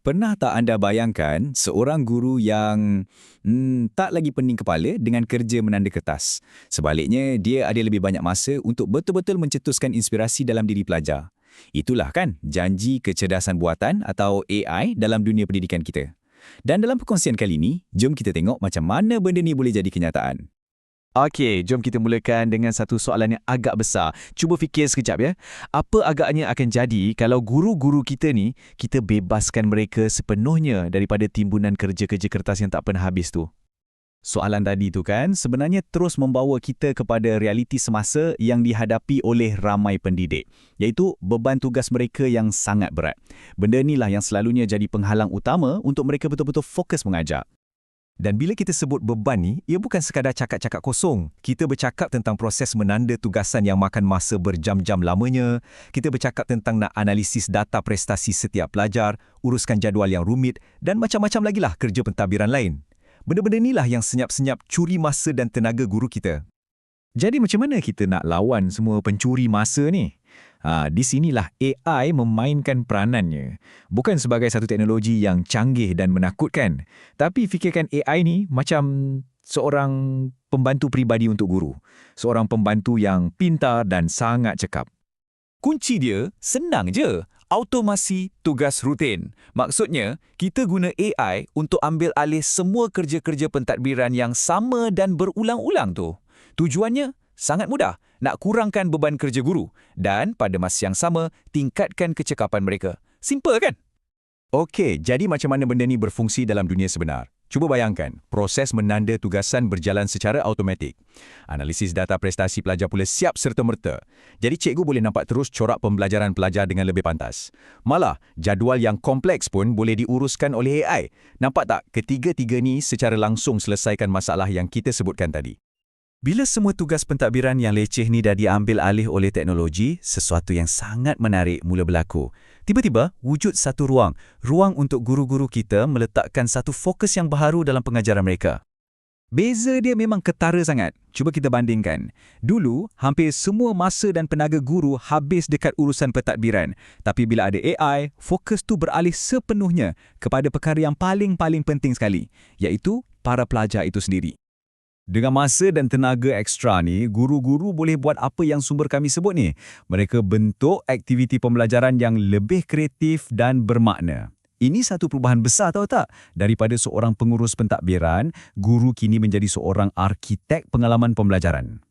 Pernah tak anda bayangkan seorang guru yang hmm, tak lagi pening kepala dengan kerja menanda kertas? Sebaliknya, dia ada lebih banyak masa untuk betul-betul mencetuskan inspirasi dalam diri pelajar. Itulah kan janji kecerdasan buatan atau AI dalam dunia pendidikan kita. Dan dalam perkongsian kali ini, jom kita tengok macam mana benda ni boleh jadi kenyataan. Okey, jom kita mulakan dengan satu soalan yang agak besar. Cuba fikir sekejap ya. Apa agaknya akan jadi kalau guru-guru kita ni, kita bebaskan mereka sepenuhnya daripada timbunan kerja-kerja kertas yang tak pernah habis tu? Soalan tadi tu kan sebenarnya terus membawa kita kepada realiti semasa yang dihadapi oleh ramai pendidik, iaitu beban tugas mereka yang sangat berat. Benda inilah yang selalunya jadi penghalang utama untuk mereka betul-betul fokus mengajar. Dan bila kita sebut beban ni, ia bukan sekadar cakap-cakap kosong. Kita bercakap tentang proses menanda tugasan yang makan masa berjam-jam lamanya. Kita bercakap tentang nak analisis data prestasi setiap pelajar, uruskan jadual yang rumit dan macam-macam lagi lah kerja pentadbiran lain. Benda-benda inilah yang senyap-senyap curi masa dan tenaga guru kita. Jadi macam mana kita nak lawan semua pencuri masa ni? Ha, di sinilah AI memainkan peranannya. Bukan sebagai satu teknologi yang canggih dan menakutkan, tapi fikirkan AI ni macam seorang pembantu pribadi untuk guru. Seorang pembantu yang pintar dan sangat cekap. Kunci dia senang je. Automasi tugas rutin. Maksudnya, kita guna AI untuk ambil alih semua kerja-kerja pentadbiran yang sama dan berulang-ulang tu. Tujuannya sangat mudah, nak kurangkan beban kerja guru dan pada masa yang sama tingkatkan kecekapan mereka. Simple kan? Okey, jadi macam mana benda ni berfungsi dalam dunia sebenar? Cuba bayangkan, proses menanda tugasan berjalan secara automatik. Analisis data prestasi pelajar pula siap serta-merta. Jadi cikgu boleh nampak terus corak pembelajaran pelajar dengan lebih pantas. Malah, jadual yang kompleks pun boleh diuruskan oleh AI. Nampak tak ketiga-tiga ni secara langsung selesaikan masalah yang kita sebutkan tadi? Bila semua tugas pentadbiran yang leceh ni dah diambil alih oleh teknologi, sesuatu yang sangat menarik mula berlaku. Tiba-tiba, wujud satu ruang. Ruang untuk guru-guru kita meletakkan satu fokus yang baharu dalam pengajaran mereka. Beza dia memang ketara sangat. Cuba kita bandingkan. Dulu, hampir semua masa dan tenaga guru habis dekat urusan pentadbiran. Tapi bila ada AI, fokus tu beralih sepenuhnya kepada perkara yang paling-paling penting sekali, iaitu para pelajar itu sendiri. Dengan masa dan tenaga ekstra ni, guru-guru boleh buat apa yang sumber kami sebut ni. Mereka bentuk aktiviti pembelajaran yang lebih kreatif dan bermakna. Ini satu perubahan besar tahu tak? Daripada seorang pengurus pentadbiran, guru kini menjadi seorang arkitek pengalaman pembelajaran.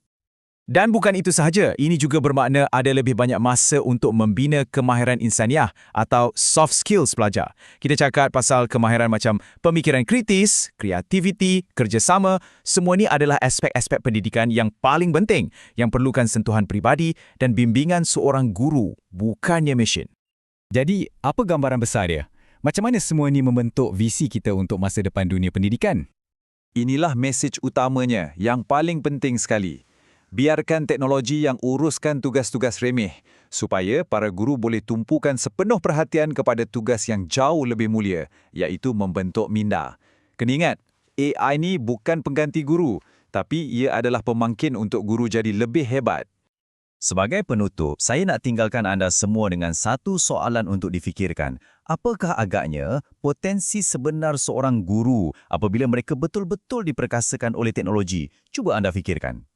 Dan bukan itu sahaja, ini juga bermakna ada lebih banyak masa untuk membina kemahiran insaniah atau soft skills pelajar. Kita cakap pasal kemahiran macam pemikiran kritis, kreativiti, kerjasama, semua ini adalah aspek-aspek pendidikan yang paling penting yang perlukan sentuhan pribadi dan bimbingan seorang guru, bukannya mesin. Jadi, apa gambaran besar dia? Macam mana semua ini membentuk visi kita untuk masa depan dunia pendidikan? Inilah mesej utamanya yang paling penting sekali biarkan teknologi yang uruskan tugas-tugas remeh supaya para guru boleh tumpukan sepenuh perhatian kepada tugas yang jauh lebih mulia, iaitu membentuk minda. Kena ingat, AI ni bukan pengganti guru, tapi ia adalah pemangkin untuk guru jadi lebih hebat. Sebagai penutup, saya nak tinggalkan anda semua dengan satu soalan untuk difikirkan. Apakah agaknya potensi sebenar seorang guru apabila mereka betul-betul diperkasakan oleh teknologi? Cuba anda fikirkan.